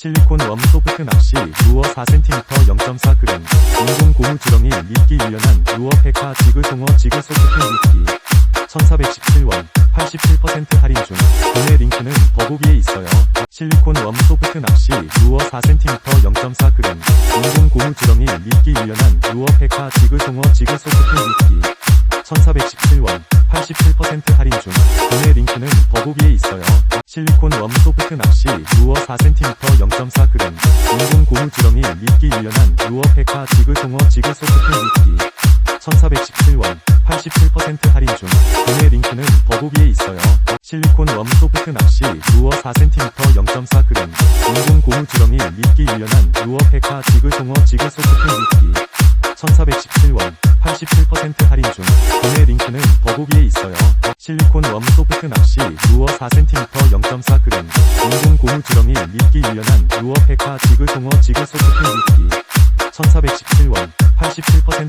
실리콘 웜 소프트 낚시 루어 4cm 0.4g 인공 고무 주렁이 미끼 유연한 루어 페카 지그 송어 지그 소프트 미끼. 1417원 87% 할인 중. 구매 링크는 더보기에 있어요. 실리콘 웜 소프트 낚시 루어 4cm 0.4g 인공 고무 주렁이 미끼 유연한 루어 페카 지그 송어 지그 소프트 미끼. 1417원 87% 할인 중. 구매 링크는 더보기에 있어요 실리콘 웜 소프트 낚시 루어 4cm 0.4g 인공 고무 주렁이 미끼 유연한 루어 페카 지그 송어 지그 소프트 미끼. 1417원 87% 할인 중. 구매 링크는 더보기에 있어요. 실리콘 웜 소프트 낚시 루어 4cm 0.4g 인공 고무 주렁이 미끼 유연한 루어 페카 지그 송어 지그 소프트 미끼. 1417원 87% 할인 중. 구매 링크는 더보기에 있어요 실리콘 웜 소프트 낚시 루어 4cm 0.4g 인공 고무 주렁이 미끼 유연한 루어 페카 지그 송어 지그 소프트 미끼 1417원 87%